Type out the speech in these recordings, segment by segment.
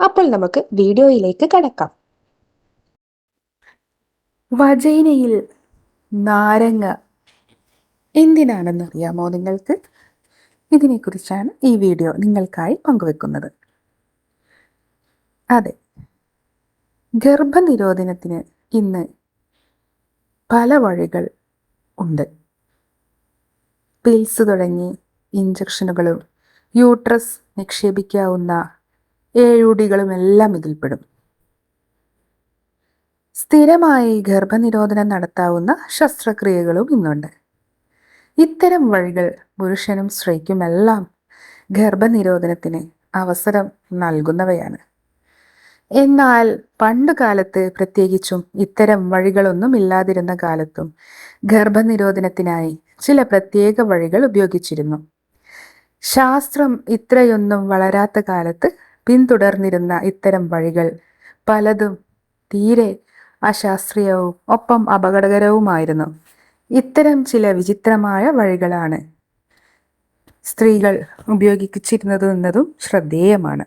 അപ്പോൾ നമുക്ക് വീഡിയോയിലേക്ക് കടക്കാം. വജൈനയിൽ നാരങ്ങ എന്തിനാണെന്ന് അറിയാമോ നിങ്ങൾക്ക്? ഇതിനെക്കുറിച്ചാണ് ഈ വീഡിയോ നിങ്ങൾക്കായി പങ്കുവെക്കുന്നത്. അതെ ഗർഭനിരോധനത്തിന് ഇന്ന് പല വഴികൾ ഉണ്ട്. പിൽസ് തുടങ്ങി ഇഞ്ചക്ഷനുകളും യൂട്രസ് നിക്ഷേപിക്കാവുന്ന ഏഴുടികളും എല്ലാം ഇതിൽപ്പെടും. സ്ഥിരമായി ഗർഭനിരോധനം നടത്താവുന്ന ശസ്ത്രക്രിയകളും ഇന്നുണ്ട്. ഇത്തരം വഴികൾ പുരുഷനും സ്ത്രീക്കുമെല്ലാം ഗർഭനിരോധനത്തിന് അവസരം നൽകുന്നവയാണ്. എന്നാൽ പണ്ടു കാലത്ത് പ്രത്യേകിച്ചും ഇത്തരം വഴികളൊന്നും ഇല്ലാതിരുന്ന കാലത്തും ഗർഭനിരോധനത്തിനായി ചില പ്രത്യേക വഴികൾ ഉപയോഗിച്ചിരുന്നു. ശാസ്ത്രം ഇത്രയൊന്നും വളരാത്ത കാലത്ത് പിന്തുടർന്നിരുന്ന ഇത്തരം വഴികൾ പലതും തീരെ അശാസ്ത്രീയവും ഒപ്പം അപകടകരവുമായിരുന്നു. ഇത്തരം ചില വിചിത്രമായ വഴികളാണ് സ്ത്രീകൾ ഉപയോഗിച്ചിരുന്നത് എന്നതും ശ്രദ്ധേയമാണ്.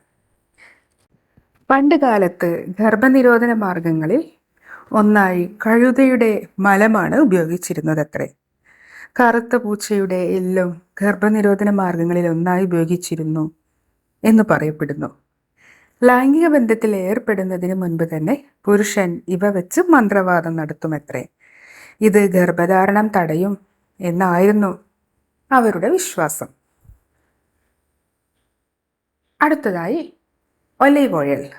പണ്ടുകാലത്ത് ഗർഭനിരോധന മാർഗങ്ങളിൽ ഒന്നായി കഴുതയുടെ മലമാണ് ഉപയോഗിച്ചിരുന്നത് അത്രേ കറുത്ത പൂച്ചയുടെ എല്ലും ഗർഭനിരോധന മാർഗങ്ങളിൽ ഒന്നായി ഉപയോഗിച്ചിരുന്നു എന്ന് പറയപ്പെടുന്നു. ലൈംഗിക ബന്ധത്തിൽ ഏർപ്പെടുന്നതിന് മുൻപ് തന്നെ പുരുഷൻ ഇവ വെച്ച് മന്ത്രവാദം നടത്തുമത്രേ. ഇത് ഗർഭധാരണം തടയും എന്നായിരുന്നു അവരുടെ വിശ്വാസം. അടുത്തതായി ഒലീവ് ഓയിൽ.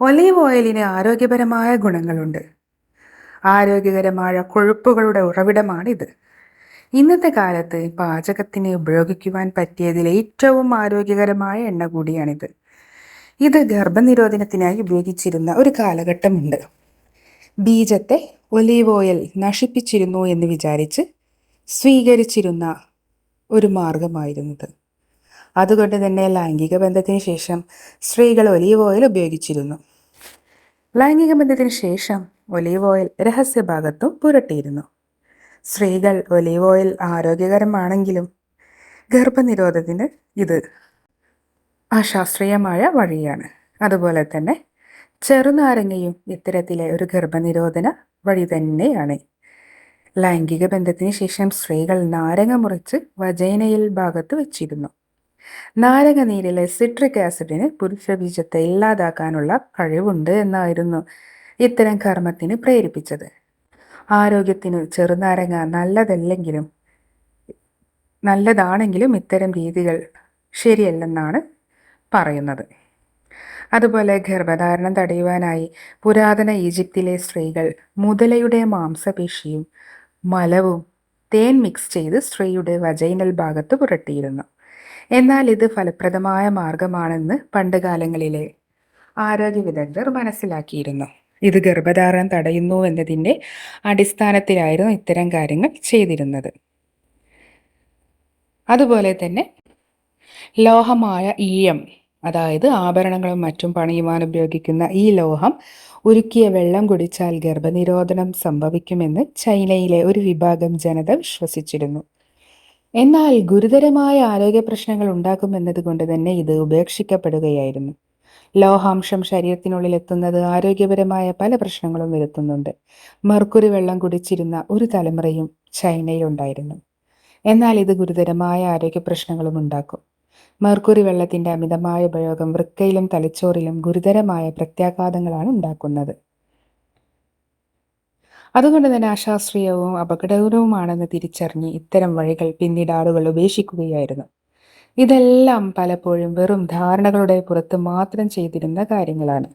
ഒലീവ് ഓയിലിന് ആരോഗ്യപരമായ ഗുണങ്ങളുണ്ട്. ആരോഗ്യകരമായ കൊഴുപ്പുകളുടെ ഉറവിടമാണിത്. ഇന്നത്തെ കാലത്ത് പാചകത്തിന് ഉപയോഗിക്കുവാൻ പറ്റിയതിൽ ഏറ്റവും ആരോഗ്യകരമായ എണ്ണ കൂടിയാണിത്. ഇത് ഗർഭനിരോധനത്തിനായി ഉപയോഗിച്ചിരുന്ന ഒരു കാലഘട്ടമുണ്ട്. ബീജത്തെ ഒലീവ് ഓയിൽ നശിപ്പിച്ചിരുന്നു എന്ന് വിചാരിച്ച് സ്വീകരിച്ചിരുന്ന ഒരു മാർഗമായിരുന്നത്. അതുകൊണ്ട് തന്നെ ലൈംഗിക ബന്ധത്തിന് ശേഷം സ്ത്രീകൾ ഒലീവ് ഓയിൽ ഉപയോഗിച്ചിരുന്നു. ലൈംഗിക ബന്ധത്തിന് ശേഷം ഒലീവ് ഓയിൽ രഹസ്യഭാഗത്തും പുരട്ടിയിരുന്നു. സ്ത്രീകൾ ഒലീവ് ഓയിൽ ആരോഗ്യകരമാണെങ്കിലും ഗർഭനിരോധത്തിന് ഇത് അശാസ്ത്രീയമായ വഴിയാണ്. അതുപോലെ തന്നെ ചെറുനാരങ്ങയും ഇത്തരത്തിലെ ഒരു ഗർഭനിരോധന വഴി തന്നെയാണ്. ലൈംഗിക ബന്ധത്തിന് ശേഷം സ്ത്രീകൾ നാരങ്ങ മുറിച്ച് വജൈനയിൽ ഭാഗത്ത് വെച്ചിരുന്നു. നാരങ്ങ നീരിലെ സിട്രിക് ആസിഡിന് പുരുഷബീജത്തെ ഇല്ലാതാക്കാനുള്ള കഴിവുണ്ട് എന്നായിരുന്നു ഇത്തരം കർമ്മത്തിന് പ്രേരിപ്പിച്ചത്. ആരോഗ്യത്തിന് ചെറുനാരങ്ങ നല്ലതല്ലെങ്കിലും നല്ലതാണെങ്കിലും ഇത്തരം രീതികൾ ശരിയല്ലെന്നാണ് പറയുന്നത്. അതുപോലെ ഗർഭധാരണം തടയുവാനായി പുരാതന ഈജിപ്തിലെ സ്ത്രീകൾ മുതലയുടെ മാംസപേശിയും മലവും തേൻ മിക്സ് ചെയ്ത് സ്ത്രീയുടെ വജൈനൽ ഭാഗത്ത് പുരട്ടിയിരുന്നു. എന്നാൽ ഇത് ഫലപ്രദമായ മാർഗമാണെന്ന് പണ്ടുകാലങ്ങളിലെ ആരോഗ്യ വിദഗ്ധർ മനസ്സിലാക്കിയിരുന്നു. ഇത് ഗർഭധാരണം തടയുന്നു എന്നതിന്റെ അടിസ്ഥാനത്തിലായിരുന്നു ഇത്തരം കാര്യങ്ങൾ ചെയ്തിരുന്നത്. അതുപോലെ തന്നെ ലോഹമായ ഈയം അതായത് ആഭരണങ്ങളും മറ്റും പണിയുവാൻ ഉപയോഗിക്കുന്ന ഈ ലോഹം ഉരുക്കിയ വെള്ളം കുടിച്ചാൽ ഗർഭനിരോധനം സംഭവിക്കുമെന്ന് ചൈനയിലെ ഒരു വിഭാഗം ജനത വിശ്വസിച്ചിരുന്നു. എന്നാൽ ഗുരുതരമായ ആരോഗ്യ പ്രശ്നങ്ങൾ ഉണ്ടാക്കുമെന്നതുകൊണ്ട് തന്നെ ഇത് ഉപേക്ഷിക്കപ്പെടുകയായിരുന്നു. ലോഹാംശം ശരീരത്തിനുള്ളിൽ എത്തുന്നത് ആരോഗ്യപരമായ പല പ്രശ്നങ്ങളും വരുത്തുന്നുണ്ട്. മർക്കുറി വെള്ളം കുടിച്ചിരുന്ന ഒരു തലമുറയും ചൈനയിലുണ്ടായിരുന്നു. എന്നാൽ ഇത് ഗുരുതരമായ ആരോഗ്യ പ്രശ്നങ്ങളും ഉണ്ടാക്കും. മെർക്കുറി വെള്ളത്തിന്റെ അമിതമായ ഉപയോഗം വൃക്കയിലും തലച്ചോറിലും ഗുരുതരമായ പ്രത്യാഘാതങ്ങളാണ് ഉണ്ടാക്കുന്നത്. അതുകൊണ്ട് തന്നെ അശാസ്ത്രീയവും അപകടകരവുമാണെന്ന് തിരിച്ചറിഞ്ഞ് ഇത്തരം വഴികൾ പിന്നീട് ആളുകൾ ഉപേക്ഷിക്കുകയായിരുന്നു. ഇതെല്ലാം പലപ്പോഴും വെറും ധാരണകളുടെ പുറത്ത് മാത്രം ചെയ്തിരുന്ന കാര്യങ്ങളാണ്.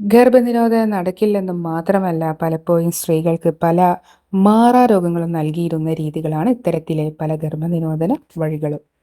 ഗർഭനിരോധനം നടക്കില്ലെന്നും മാത്രമല്ല പലപ്പോഴും സ്ത്രീകൾക്ക് പല മാറാരോഗങ്ങളും നൽകിയിരുന്ന രീതികളാണ് ഇത്തരത്തിലെ പല ഗർഭനിരോധന വഴികളും.